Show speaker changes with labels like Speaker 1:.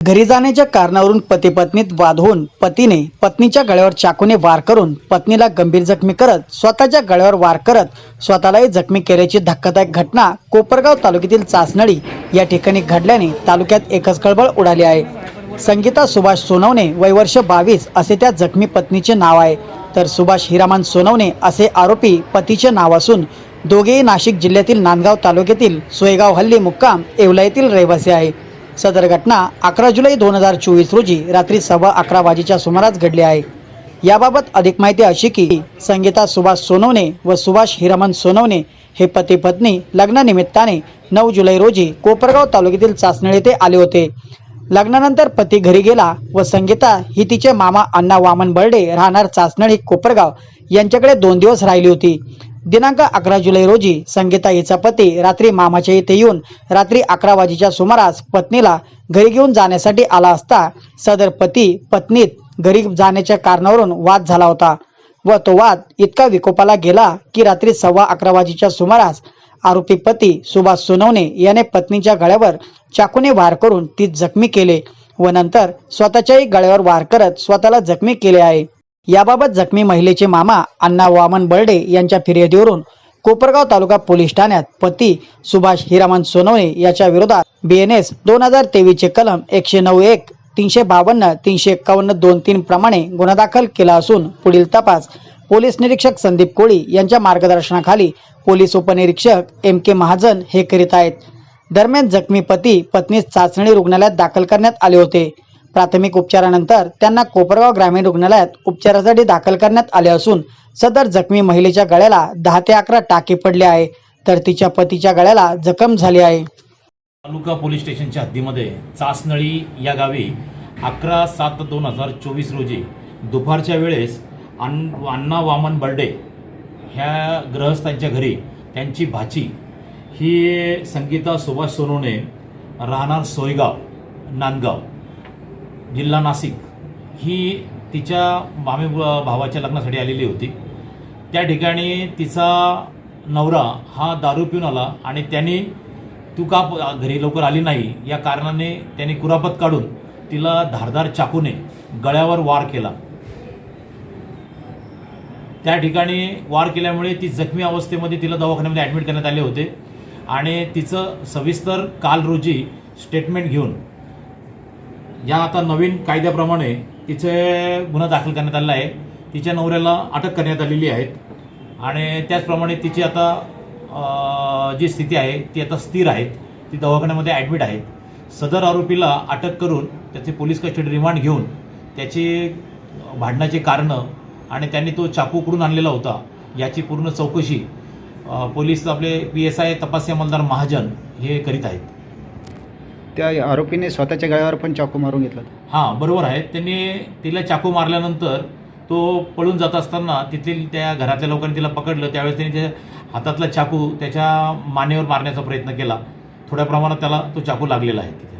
Speaker 1: घरी जाण्याच्या कारणावरून पती पत्नीत वाद होऊन पतीने पत्नीच्या गळ्यावर चाकूने वार करून पत्नीला गंभीर जखमी करत स्वतःच्या गळ्यावर वार करत स्वतःलाही जखमी केल्याची धक्कादायक घटना कोपरगाव तालुक्यातील चासनळी या ठिकाणी घडल्याने तालुक्यात एकच खळबळ उडाली आहे. संगीता सुभाष सोनवणे वय वर्ष बावीस असे त्या जखमी पत्नीचे नाव आहे. तर सुभाष हिरामन सोनवणे असे आरोपी पतीचे नाव असून दोघेही नाशिक जिल्ह्यातील नांदगाव तालुक्यातील सोयगाव हल्ली मुक्काम येवला येथील रहिवासी आहे. सदर घटना अकरा जुलै दोन हजार चोवीस रोजी रात्री सव्वा अकरा वाजेच्या सुमारास घडली आहे. याबाबत अधिक माहिती अशी की संगीता सुभाष सोनवणे व सुभाष हिरामन सोनवणे हे पती पत्नी लग्नानिमित्ताने नऊ जुलै रोजी कोपरगाव तालुक्यातील चाचणी येथे आले होते. लग्नानंतर पती घरी गेला व संगीता ही तिचे मामा अण्णा वामन बर्डे राहणार चाचनळी कोपरगाव यांच्याकडे दोन दिवस राहिली होती. दिनांक अकरा जुलै रोजी संगीता हिचा पती रात्री मामाच्या इथे येऊन रात्री अकरा वाजेच्या सुमारास पत्नीला घरी घेऊन जाण्यासाठी आला असता सदर पती पत्नीत घरी जाण्याच्या कारणावरून वाद झाला होता व तो वाद इतका विकोपाला गेला की रात्री सव्वा अकरा वाजेच्या सुमारास आरोपी पती सुभाष सोनवणे याने पत्नीच्या गळ्यावर चाकूने वार करून ती जखमी केले व नंतर स्वतःच्याही गळ्यावर वार करत स्वतःला जखमी केले आहे. याबाबत जखमी महिलेचे मामा अण्णा वामन बर्डे यांच्या फिर्यादीवरून कोपरगाव तालुका पोलीस ठाण्यात पती सुभाष हिरामन सोनवणे याच्या विरोधात बीएनएस दोन हजार तेवीसचे कलम एकशे नऊ एक तीनशे बावन्न तीनशे एक्कावन्न दोन तीन प्रमाणे गुन्हा दाखल केला असून पुढील तपास पोलीस निरीक्षक संदीप कोळी यांच्या मार्गदर्शनाखाली पोलीस उपनिरीक्षक एम के महाजन हे करीत आहेत. दरम्यान जखमी पती पत्नीस चाचणी रुग्णालयात दाखल करण्यात आले होते. प्राथमिक उपचारानंतर त्यांना कोपरगाव ग्रामीण रुग्णालयात उपचारासाठी दाखल करण्यात आले असून सदर जखमी महिलेच्या गळ्याला दहा ते अकरा टाके पडले आहे तर तिच्या पतीच्या गळ्याला जखम झाली आहे.
Speaker 2: तालुका पोलीस स्टेशनच्या हद्दीमध्ये चासनळी या गावी अकरा सात दोन हजार चोवीस रोजी दुपारच्या वेळेस अण् अण्णा वामन बर्डे ह्या ग्रहस्थांच्या घरी त्यांची भाची ही संगीता सुभाष सोनवणे राहणार सोयगाव नांदगाव. जिल्हा नाशिक ही तिच्या मामे भावाच्या लग्नासाठी आलेली होती. त्या ठिकाणी तिचा नवरा हा दारू पिऊन आला आणि त्यांनी तू का घरी लवकर आली नाही? या कारणाने त्यांनी कुरापत काढून तिला धारदार चाकूने गळ्यावर वार केला. त्या ठिकाणी वार केल्यामुळे ती जखमी अवस्थेमध्ये तिला दवाखान्यामध्ये ॲडमिट करण्यात आले होते आणि तिचं सविस्तर काल रोजी स्टेटमेंट घेऊन या आता नवीन कायद्याप्रमाणे तिचे गुन्हा दाखल करण्यात आलेला आहे तिच्या नवऱ्याला अटक करण्यात आलेली आहेत. आणि त्याचप्रमाणे तिची आता जी स्थिती आहे ती आता स्थिर आहेत. ती दवाखान्यामध्ये ॲडमिट आहेत. सदर आरोपीला अटक करून त्याचे पोलीस कस्टडी रिमांड घेऊन त्याची भांडणाचे कारणं आणि त्यांनी तो चाकू उकडून आणलेला होता याची पूर्ण चौकशी पोलीस आपले पी एस आय तपासी अंमलदार महाजन हे करीत आहेत.
Speaker 3: त्या आरोपीने स्वतःच्या गळ्यावर पण चाकू मारून घेतला.
Speaker 2: हां बरोबर आहे. त्यांनी तिला चाकू मारल्यानंतर तो पळून जात असताना तिथील त्या घरातल्या लोकांनी तिला पकडलं. त्यावेळेस त्यांनी त्या हातातला चाकू त्याच्या मानेवर मारण्याचा प्रयत्न केला. थोड्या प्रमाणात त्याला तो चाकू लागलेला आहे तिथे.